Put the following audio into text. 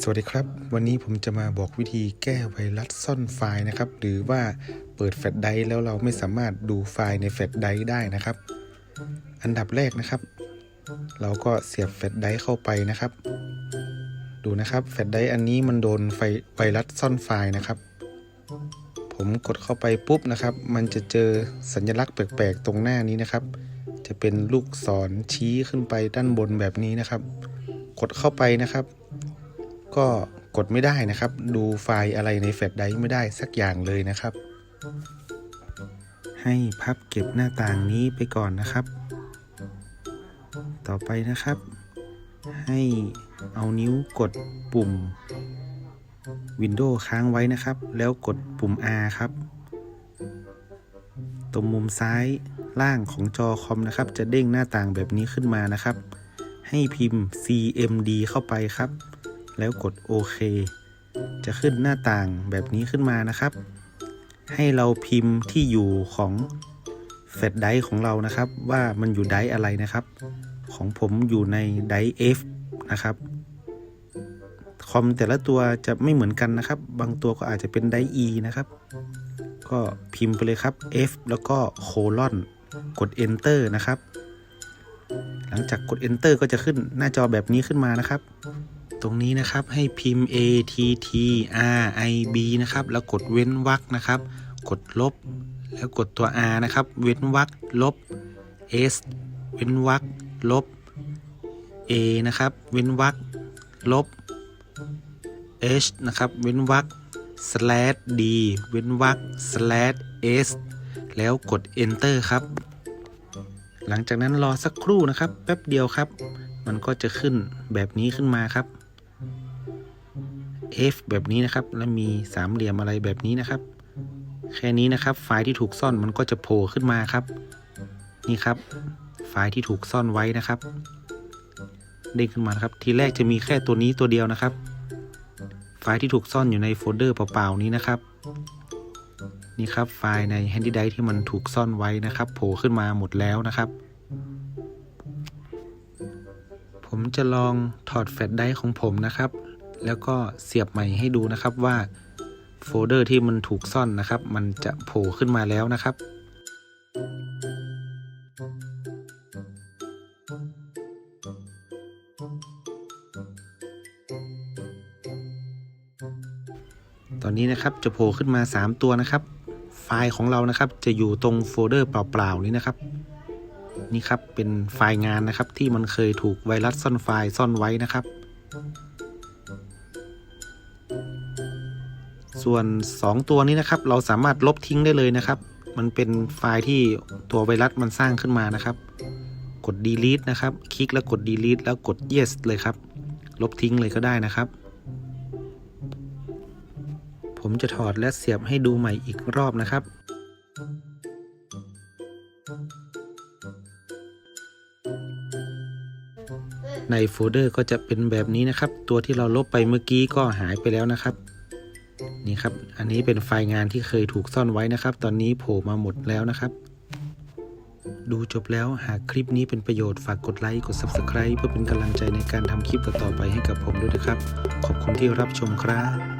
สวัสดีครับ วันนี้ผมจะมาบอกวิธีแก้ไวรัสซ่อนไฟล์นะครับ หรือว่าเปิดแฟลชไดร์แล้วเราไม่สามารถดูไฟล์ในแฟลชไดร์ได้นะครับ อันดับแรกนะครับ เราก็เสียบแฟลชไดร์เข้าไปนะครับ ดูนะครับแฟลชไดร์อันนี้มันโดนไฟไวรัสซ่อนไฟล์นะครับ ผมกดเข้าไปปุ๊บนะครับ มันจะเจอสัญลักษณ์แปลกๆตรงหน้านี้นะครับ จะเป็นลูกศรชี้ขึ้นไปด้านบนแบบนี้นะครับ กดเข้าไปนะครับ ก็กดไม่ได้นะครับ ดูไฟล์อะไรในแฟลชไดร์ไม่ได้สักอย่างเลยนะครับ ให้พับเก็บหน้าต่างนี้ไปก่อนนะครับ ต่อไปนะครับ ให้เอานิ้วกดปุ่ม Windows ค้างไว้นะครับ แล้วกดปุ่ม R ครับ ตรงมุมซ้ายล่างของจอคอมนะครับ จะเด้งหน้าต่างแบบนี้ขึ้นมานะครับ ให้พิมพ์ cmd เข้าไปครับ แล้วกดโอเค จะขึ้นหน้าต่างแบบนี้ขึ้นมานะครับ ให้เราพิมพ์ที่อยู่ของแฟลชไดของเรานะครับ ว่ามันอยู่ไดอะไรนะครับ ของผมอยู่ในไดรฟ์ F นะครับคอมแต่ละตัวจะไม่เหมือนกันนะครับ บางตัวก็อาจจะเป็นไดรฟ์ E นะครับ ก็พิมพ์ไปเลยครับ F แล้วก็โคลอนกด Enter นะครับ หลังจากกด Enter ก็จะขึ้นหน้าจอแบบนี้ขึ้นมานะครับ ตรงนี้นะครับให้พิมพ์ A T T R I B นะครับแล้วกดเว้นวรรคนะครับ กดลบ แล้วกดตัว R นะครับ เว้นวรรคลบ S เว้นวรรคลบ A นะครับ เว้นวรรคลบ H นะครับ เว้นวรรค slash D เว้นวรรค slash S แล้วกด Enter ครับ หลังจากนั้นรอสักครู่นะครับ แป๊บเดียวครับ มันก็จะขึ้นแบบนี้ขึ้นมาครับ F แบบนี้นะครับ แล้วมีสามเหลี่ยมอะไรแบบนี้นะครับ แค่นี้นะครับ ไฟล์ที่ถูกซ่อนมันก็จะโผล่ขึ้นมาครับ นี่ครับ ไฟล์ที่ถูกซ่อนไว้นะครับ เด้งขึ้นมานครับ ทีแรกจะมีแค่ตัวนี้ตัวเดียวนะครับ ไฟล์ที่ถูกซ่อนอยู่ในโฟลเดอร์เปล่าๆนี้นะครับ นี่ครับไฟล์ใน Handy Drive ที่มันถูกซ่อนไว้นะครับ โผล่ขึ้นมาหมดแล้วนะครับผมจะลองถอดแฟลชไดร์ของผมนะครับ แล้วก็เสียบใหม่ให้ดูนะครับว่าโฟลเดอร์ที่มันถูกซ่อนนะครับ มันจะโผล่ขึ้นมาแล้วนะครับ ตอนนี้นะครับจะโผล่ขึ้นมา 3 ตัวนะครับ ไฟล์ของเรานะครับจะอยู่ตรงโฟลเดอร์เปล่าๆนี้นะครับนี่ครับเป็นไฟล์งานนะครับที่มันเคยถูกไวรัสซ่อนไฟล์ซ่อนไว้นะครับ ส่วน 2 ตัวนี้นะครับ เราสามารถลบทิ้งได้เลยนะครับ มันเป็นไฟล์ที่ตัวไวรัสมันสร้างขึ้นมานะครับ กด delete นะครับ คลิกแล้วกด delete แล้วกด yes เลยครับ ลบทิ้งเลยก็ได้นะครับ ผมจะถอดและเสียบให้ดูใหม่อีกรอบนะครับในโฟลเดอร์ก็จะเป็นแบบนี้นะครับ ตัวที่เราลบไปเมื่อกี้ก็หายไปแล้วนะครับ นี่ครับ อันนี้เป็นไฟล์งานที่เคยถูกซ่อนไว้นะครับ ตอนนี้โผล่มาหมดแล้วนะครับ ดูจบแล้วหากคลิปนี้เป็นประโยชน์ฝากกดไลค์กด Subscribe เพื่อเป็นกำลังใจในการทำคลิปต่อๆไปให้กับผมด้วยนะครับ ขอบคุณที่รับชมครับ